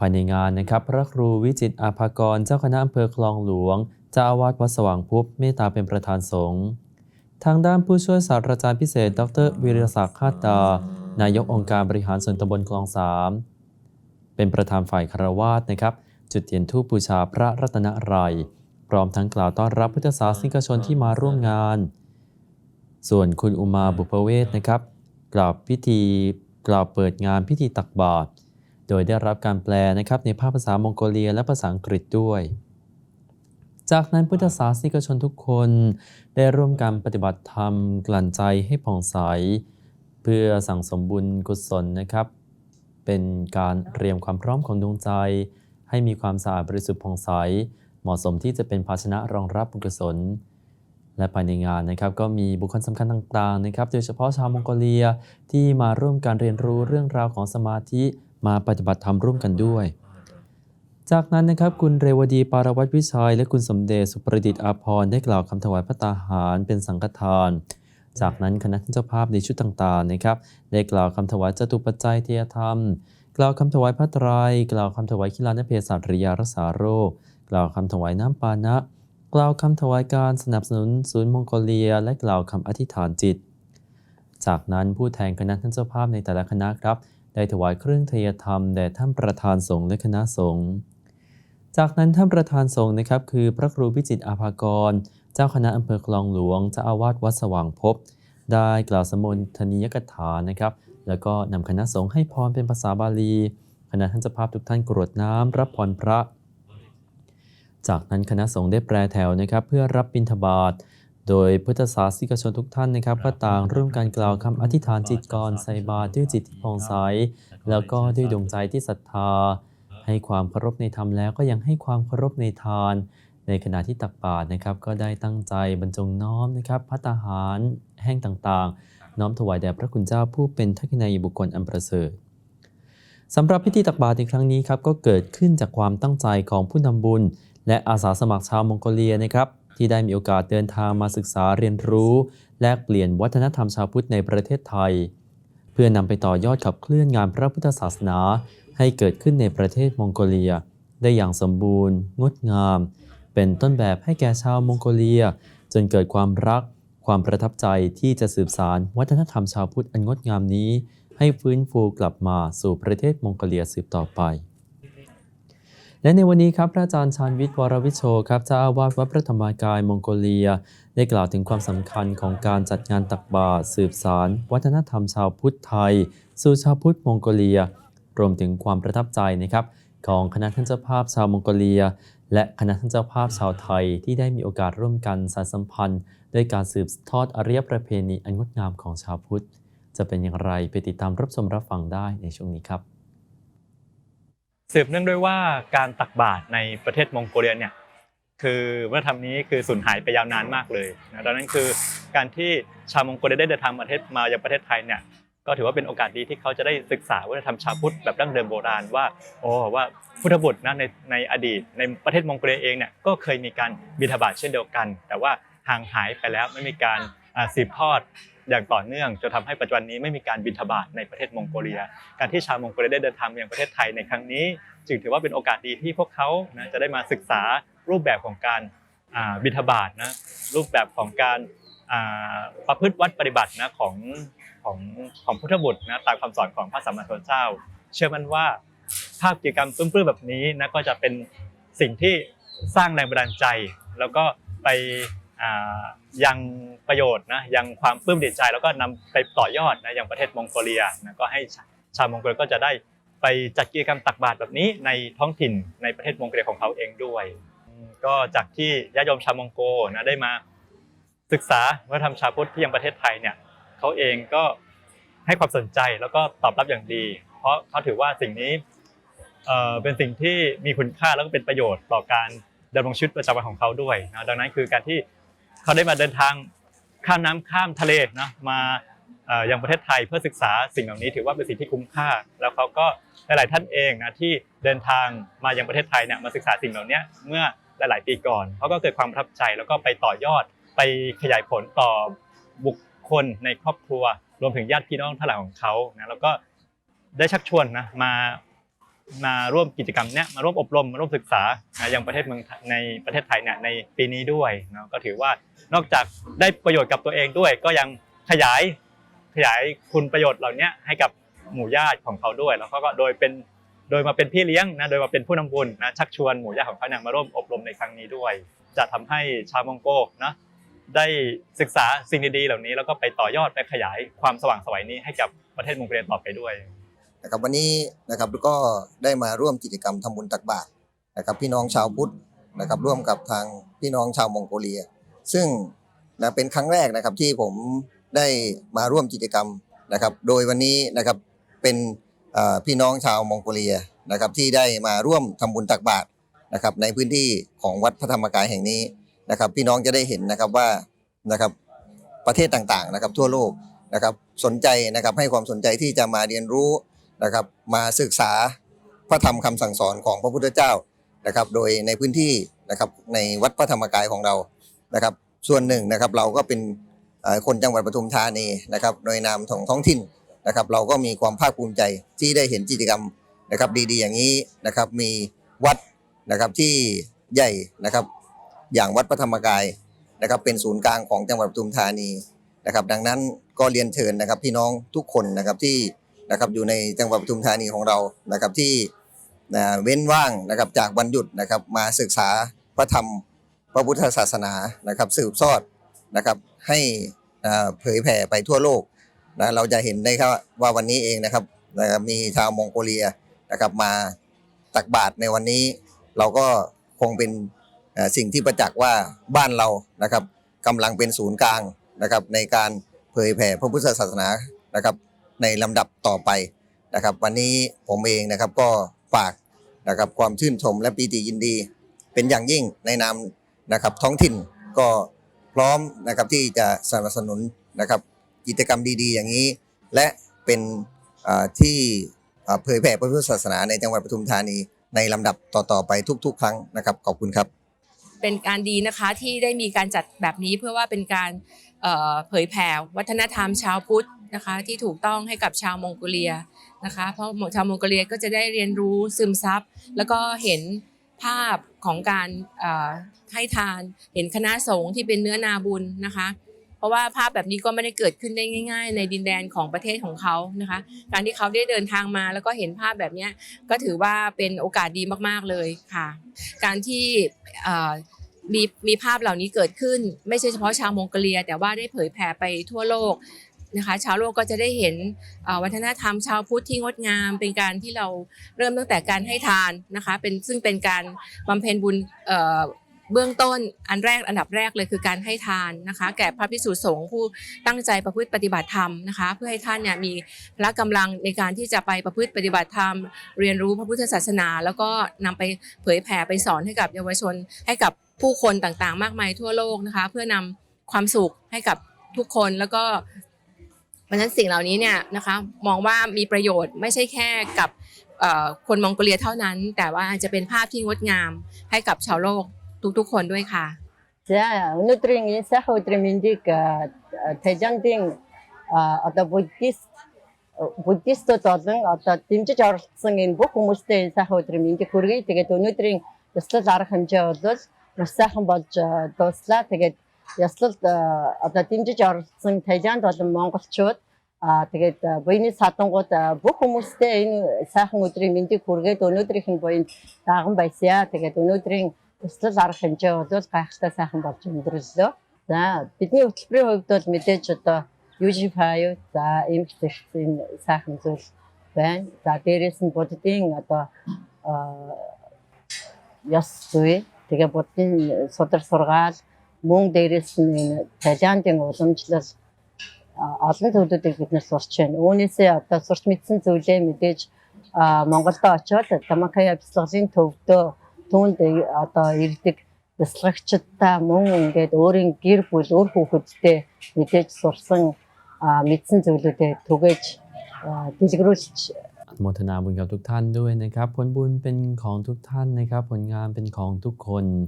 ภายในงานนะครับ พระครูวิจิตอาภากรเจ้าคณะอำเภอคลองหลวงเจ้าอาวาสวัดสว่างพุบเมตตาเป็นประธานสงฆ์ทางด้านผู้ช่วยศาสตราจารย์พิเศษ ดรวิรศักดิ์คาดดานายกองค์การบริหารส่วนตำบลคลองสามเป็นประธานฝ่ายคารวาสนะครับ จุดเทียนธูปบูชาพระรัตนไรยพร้อมทั้งกล่าวต้อนรับพุทธศาสนิกชนที่มาร่วมงาน ส่วนคุณอุมาบุพเวศนะครับ กล่าวพิธีกล่าวเปิดงานพิธีตักบาตร โดยได้รับการแปลนะครับในภาคภาษามองโกเลียและภาษาอังกฤษด้วย จากนั้นพุทธศาสนิกชนทุกคนได้ร่วมกันปฏิบัติธรรม กลั่นใจให้ผ่องใส เพื่อสั่งสมบุญกุศลนะครับ เป็นการเตรียมความพร้อมของดวงใจ ให้มีความสะอาดบริสุทธิ์ผ่องใส เหมาะสมที่จะเป็นภาชนะรองรับบุญกุศลและภายในงานนะครับก็มีบุคคลสำคัญต่างๆนะครับ โดยเฉพาะชาวมองโกเลียที่มาร่วมการเรียนรู้เรื่องราวของสมาธิ มาปฏิบัติธรรมร่วมกันด้วย จากนั้นนะครับคุณเรวดีปารวัตรวิชัย และคุณสมเด็จสุประดิษฐ์อาภรณ์ได้กล่าวคำถวายพระตาหารเป็นสังฆทาน จากนั้นคณะท่านเจ้าภาพในชุดต่างๆนะครับ ได้กล่าวคำถวายจตุปัจจัยเทียธรรม กล่าวคำถวายพระไตรกล่าวคำถวายคิลานเพศสัตริยารักษาโรค กล่าวคำถวายน้ำปานะ กล่าวคำถวายการสนับสนุนศูนย์มองโกเลีย และกล่าวคำอธิษฐานจิต จากนั้นผู้แทนคณะท่านเจ้าภาพในแต่ละคณะครับ ได้ถวายเครื่องเทยธรรมแด่ท่านประธานสงฆ์และคณะสงฆ์จากนั้นท่านประธานสงฆ์นะครับคือพระครูพิจิตอาภากร เจ้าคณะอำเภอคลองหลวงเจ้าอาวาสวัดสว่างภพได้กล่าวสมนทนียกถานะครับ แล้วก็นำคณะสงฆ์ให้พรเป็นภาษาบาลีคณะท่านเจ้าภาพทุกท่านกรวดน้ำรับพรพระ จากนั้นคณะสงฆ์ได้แปรแถวนะครับ เพื่อรับบิณฑบาต โดยพุทธศาสนิกชนทุกท่านนะครับก็ต่างร่วมกันกล่าวคำอธิษฐานจิตก่อนใส่บาตรด้วยจิตที่ผ่องใสแล้วก็ด้วยดวงใจที่ศรัทธา ให้ความเคารพในธรรมแล้วก็ยังให้ความเคารพในทาน ในขณะที่ตักบาตรนะครับก็ได้ตั้งใจบรรจงน้อมนะครับพัตตาหารแห้งต่างๆ น้อมถวายแด่พระคุณเจ้าผู้เป็นทักษิณาบุคคลอันประเสริฐสำหรับพิธีตักบาตรในครั้งนี้ครับก็เกิดขึ้นจากความตั้งใจของผู้นำบุญ และอาสาสมัครชาวมองโกเลียนะครับ ที่ได้มีโอกาสเดินทางมาศึกษาเรียนรู้ แลกเปลี่ยนวัฒนธรรมชาวพุทธในประเทศไทย เพื่อนำไปต่อยอดขับเคลื่อนงานพระพุทธศาสนา ให้เกิดขึ้นในประเทศมองโกเลีย ได้อย่างสมบูรณ์ งดงาม เป็นต้นแบบให้แก่ชาวมองโกเลีย จนเกิดความรัก ความประทับใจที่จะสืบสารวัฒนธรรมชาวพุทธอันงดงามนี้ ให้ฟื้นฟูกลับมาสู่ประเทศมองโกเลียสืบต่อไป และในวันนี้ครับพระอาจารย์ชาญวิทย์วรวิโชครับเจ้าอาวาสวัดพระธรรมกายมองโกเลีย ได้กล่าวถึงความสำคัญของการจัดงานตักบาตรสืบสาร วัฒนธรรมชาวพุทธไทย สู่ชาวพุทธมองโกเลีย รวมถึงความประทับใจนะครับของคณะท่านเจ้าภาพชาวมองโกเลีย และคณะท่านเจ้าภาพชาวไทยที่ได้มีโอกาสร่วมกันสานสัมพันธ์ด้วยการสืบทอดอารยประเพณีอันงดงามของชาวพุทธ จะเป็นอย่างไรไปติดตามรับชมรับฟังได้ในช่วงนี้ครับ สืบเนื่องด้วยว่าการตักบาตรในประเทศมองโกเลียเนี่ยคือวัฒนธรรมนี้คือสูญหายไปยาวนานมากเลยนะดังนั้นคือการที่ชาวมองโกเลียได้เดินทางมาประเทศมายังประเทศไทยเนี่ยก็ถือว่าเป็นโอกาสดีที่เขาจะได้ศึกษาวัฒนธรรมชาวพุทธแบบดั้งเดิมโบราณว่าโอ้ว่าพุทธบุตรนะในในอดีต ในประเทศมองโกเลียเองเนี่ยก็เคยมีการบิณฑบาตเช่นเดียวกัน แต่ว่าห่างหายไปแล้วไม่มีการสืบทอด อย่างต่อเนื่องจนทำให้ปัจจุบันนี้ไม่มีการบิณฑบาตในประเทศมองโกเลีย การที่ชาวมองโกเลียได้เดินทางมายังประเทศไทยในครั้งนี้ จึงถือว่าเป็นโอกาสดีที่พวกเขานะจะได้มาศึกษารูปแบบของการบิณฑบาตนะรูปแบบของการประพฤติวัดปฏิบัตินะของของของพุทธบุตรนะตามคำสอนของพระสัมมาสัมพุทธเจ้า เชื่อมั่นว่าภาพกิจกรรมปลื้มๆแบบนี้นะก็จะเป็นสิ่งที่สร้างแรงบันดาลใจ แล้วก็ไป ยังประโยชน์นะยังความปลื้มดีใจแล้วก็นำไปต่อยอดนะยังประเทศมองโกเลียนะก็ให้ชาวมองโกเลียก็จะได้ไปจัดกิจกรรมตักบาตรแบบนี้ในท้องถิ่นในประเทศมองโกเลียของเขาเองด้วย ก็จากที่ญาติโยมชาวมองโกนะได้มาศึกษาวัฒนธรรมชาวพุทธที่ยังประเทศไทยเนี่ยเขาเองก็ให้ความสนใจแล้วก็ตอบรับอย่างดี เพราะเขาถือว่าสิ่งนี้เอ่อเป็นสิ่งที่มีคุณค่าแล้วก็เป็นประโยชน์ต่อการดำรงชีวิตประจำวันของเขาด้วยนะดังนั้นคือการที่ เขาได้มาเดินทางข้ามน้ำข้ามทะเลนะมาเอ่อยังประเทศไทยเพื่อศึกษาสิ่งเหล่านี้ถือว่าเป็นสิ่งที่คุ้มค่า แล้วเขาก็หลาย ๆ ท่านเองนะที่เดินทางมายังประเทศไทยเนี่ยมาศึกษาสิ่งเหล่านี้เมื่อหลาย ๆ ปีก่อนเขาก็เกิดความประทับใจแล้วก็ไปต่อยอดไปขยายผลต่อบุคคลในครอบครัว รวมถึงญาติพี่น้องทั้งหลายของเขานะแล้วก็ได้ชักชวนนะมา มาร่วมกิจกรรมเนี้ยมาร่วมอบรมมาร่วมศึกษานะยังประเทศเมืองในประเทศไทยเนี่ยในปีนี้ด้วยเนาะก็ถือว่านอกจากได้ประโยชน์กับตัวเองด้วย ก็ยังขยายขยายคุณประโยชน์เหล่านี้ให้กับหมู่ญาติของเขาด้วย แล้วเขาก็โดยเป็นโดยมาเป็นพี่เลี้ยงนะโดยมาเป็นผู้นำบุญนะชักชวนหมู่ญาติของเขาเนี่ยมาร่วมอบรมในครั้งนี้ด้วย จะทำให้ชาวมองโกนะได้ศึกษาสิ่งดีๆเหล่านี้แล้วก็ไปต่อยอดไปขยายความสว่างไสวัยนี้ให้กับประเทศมองโกเลียต่อไปด้วย นะครับวันนี้นะครับก็ได้มาร่วมกิจกรรมทำบุญตักบาตรนะครับพี่น้องชาวพุทธนะครับร่วมกับทางพี่น้องชาวมองโกเลีย ซึ่งนะเป็นครั้งแรกนะครับที่ผมได้มาร่วมกิจกรรมนะครับ โดยวันนี้นะครับเป็นพี่น้องชาวมองโกเลียนะครับที่ได้มาร่วมทำบุญตักบาตรนะครับในพื้นที่ของวัดพระธรรมกายแห่งนี้นะครับ พี่น้องจะได้เห็นนะครับว่านะครับประเทศต่างๆนะครับทั่วโลกนะครับสนใจนะครับให้ความสนใจที่จะมาเรียนรู้ นะครับ มาศึกษาพระธรรมคำสั่งสอนของพระพุทธเจ้านะครับ โดยในพื้นที่นะครับในวัดพระธรรมกายของเรานะครับ ส่วนหนึ่งนะครับเราก็เป็นคนจังหวัดปทุมธานีนะครับโดยนามของท้องถิ่นนะครับ เราก็มีความภาคภูมิใจที่ได้เห็นกิจกรรมนะครับ ดีๆ อย่างนี้นะครับมีวัดนะครับที่ใหญ่นะครับ อย่างวัดพระธรรมกายนะครับ เป็นศูนย์กลางของจังหวัดปทุมธานีนะครับ ดังนั้นก็เรียนเชิญนะครับพี่น้องทุกคนนะครับที่ นะครับอยู่ในจังหวัดปทุมธานีของเรานะครับที่เว้นว่างนะครับจากวันหยุดนะครับมาศึกษาพระธรรมพระพุทธศาสนานะครับสืบทอดนะครับให้เผยแผ่ไปทั่วโลกนะเราจะเห็นได้ครับว่าวันนี้เองนะครับนะครับมีชาวมองโกเลียนะครับมาตักบาตรในวันนี้ เราก็คงเป็นสิ่งที่ประจักษ์ว่าบ้านเรานะครับกำลังเป็นศูนย์กลางนะครับในการเผยแผ่พระพุทธศาสนานะครับ ในลำดับต่อไปนะครับ วันนี้ผมเองนะครับก็ฝากนะครับความชื่นชมและปีติยินดี เป็นอย่างยิ่งในนามนะครับท้องถิ่นก็พร้อมนะครับที่จะสนับสนุนนะครับกิจกรรมดีๆ อย่างนี้ และเป็นที่เผยแผ่พระพุทธศาสนาในจังหวัดปทุมธานีในลำดับต่อๆไปทุก ๆ ครั้งนะครับขอบคุณครับ เป็นการดีนะคะที่ได้มีการจัดแบบนี้เพื่อว่าเป็นการเผยแผ่วัฒนธรรมชาวพุทธ นะคะที่ถูกต้องให้กับชาวมองโกเลียนะคะ เพราะชาวมองโกเลียก็จะได้เรียนรู้ซึมซับแล้วก็เห็นภาพของการให้ทาน เห็นคณะสงฆ์ที่เป็นเนื้อนาบุญนะคะ เพราะว่าภาพแบบนี้ก็ไม่ได้เกิดขึ้นได้ง่าย ๆ ในดินแดนของประเทศของเขานะคะ การที่เขาได้เดินทางมาแล้วก็เห็นภาพแบบนี้ก็ถือว่าเป็นโอกาสดีมากๆเลยค่ะ การที่มีมีภาพเหล่านี้เกิดขึ้น ไม่ใช่เฉพาะชาวมองโกเลีย แต่ว่าได้เผยแผ่ไปทั่วโลก นะคะชาวโลกก็จะได้เห็นวัฒนธรรมชาวพุทธที่งดงาม เป็นการที่เราเริ่มตั้งแต่การให้ทานนะคะเป็นซึ่งเป็นการบำเพ็ญบุญเบื้องต้นอันแรกอันดับแรกเลยคือการให้ทานนะคะ แก่พระภิกษุสงฆ์ผู้ตั้งใจประพฤติปฏิบัติธรรมนะคะ เพื่อให้ท่านเนี่ยมีพละกำลังในการที่จะไปประพฤติปฏิบัติธรรม เรียนรู้พระพุทธศาสนา แล้วก็นำไปเผยแผ่ไปสอนให้กับเยาวชน ให้กับผู้คนต่างๆ มากมายทั่วโลกนะคะ เพื่อนำความสุขให้กับทุกคนแล้วก็ ราะฉะนั้นสิ่งเหล่านี้เนี่ยนะคะมองว่ามีประโยชน์ไม่ใช่แค่กับเอ่อคนมองโกเลียเท่านั้น แต่ว่าจะเป็นภาพที่งดงามให้กับชาวโลกทุกๆ คนด้วยค่ะ За өнөөдрийн энэ сайхан өдрийн мэндийг а, Тэжангдийн а, одоо буддист буддистууд болон одоо дэмжиж оролцсон энэ бүх хүмүүстээ энэ сайхан өдрийн мэндийг хүргэе. Тэгээд өнөөдрийн ёслол арга хэмжээ бол маш сайхан болж а, дууслаа. Тэгээд ёслолд а, одоо дэмжиж оролцсон Тэжанд болон монголчууд Аа тэгээд а, буйны садангууд а, бүх хүмүүстээ энэ сайхан өдрийн мэндийг хүргээд өнөөдрийнх нь буйнд даган байсаа. Тэгээд өнөөдрийн Өслөл арга хэмжээ бол гайхалтай сайхан болж өндөрлөө. За бидний хөтөлбөрийн хувьд бол мэдээж одоо UG5 за эмгтэрч энэ сайхан зүйл байна. За дээрэс нь буддын одоо ёс зүй тэгээ буддын судар сургаал мөн дээрэс нь энэ Таиландын уламжлал а, олон зүйлүүдийг бид нар сурч байна. Үүнээсээ одоо сурч мэдсэн зүйлээ мэдээж а, Монголдо очиод Тамакая бяцлаглалын төвдөө түүнд одоо ирдэг бяцлагчдаа мөн ингээд өөрийн гэр бүл өөр хүүхэдтэй мэдээж сурсан а, мэдсэн зүйлүүдээ түгээж а, дэлгэрүүлж อนุโมทนาบุญกับทุกท่านด้วยนะครับ ผลบุญเป็นของทุกท่านนะครับ ผลงานเป็นของทุกคน